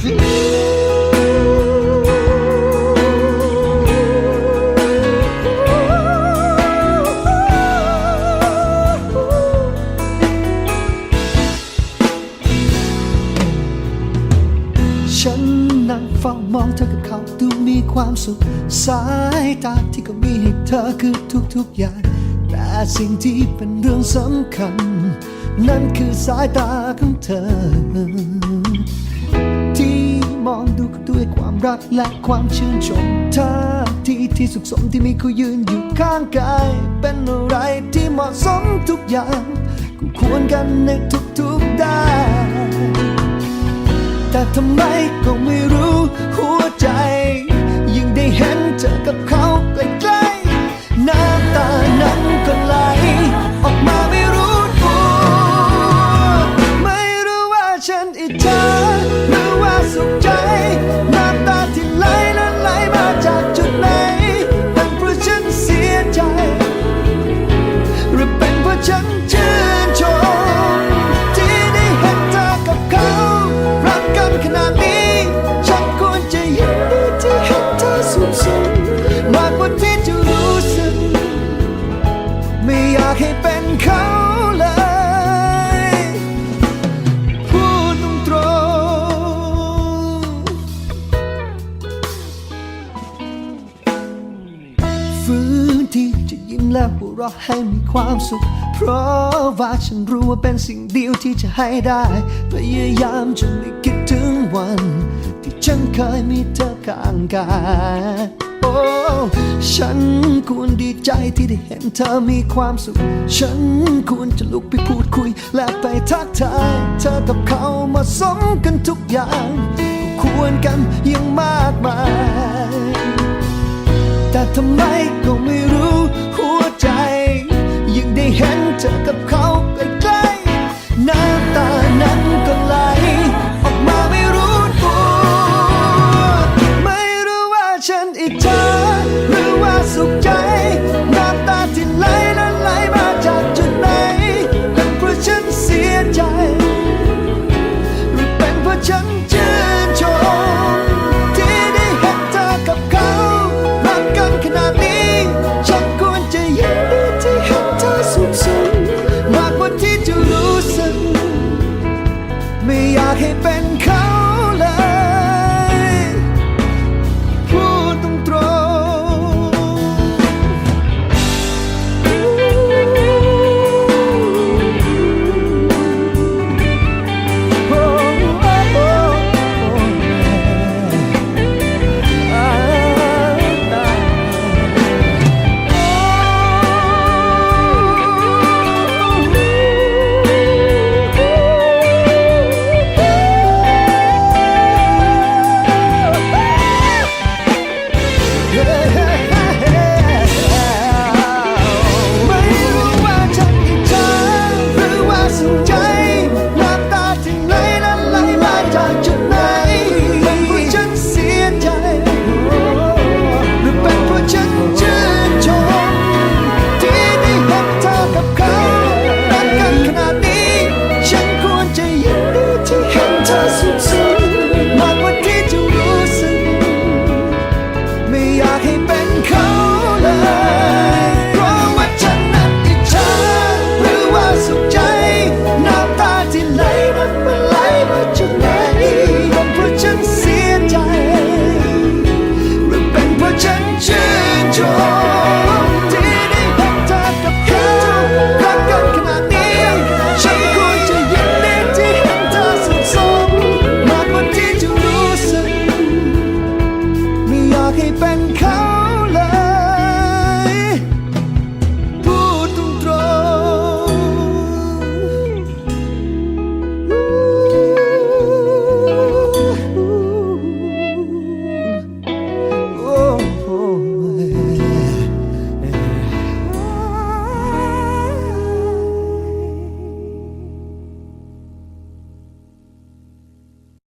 ฉันนั่งเฝ้ามองเธอกับเขาดูมีความสุข สายตาที่ก็มีให้เธอคือทุกๆอย่าง แต่สิ่งที่เป็นเรื่องสำคัญ นั่นคือสายตาของเธอ มองดูด้วยความรักและความชื่นชมท่าทีที่สุขสมที่มีเขายืนอยู่ข้างกาย เป็นอะไรที่เหมาะสมทุกอย่างกูควรกันในทุกๆด้านแต่ทำไมก็ไม่รู้หัวใจ ยิ่งได้เห็นเธอกับเขาใกล้ๆหน้ำตานั้นก็ และหัวเราะให้มีความสุข เพราะว่าฉันรู้ว่าเป็นสิ่งเดียวที่จะให้ได้ พยายามจนไม่คิดถึงวัน ที่ฉันเคยมีเธอข้างกายโอ้ฉันควรดีใจที่ได้เห็นเธอมีความสุข ฉันควรจะลุกไปพูดคุย และไปทักทาย เธอกับเขามาสมกันทุกอย่างก็ควรกันยังมากมาย sleep and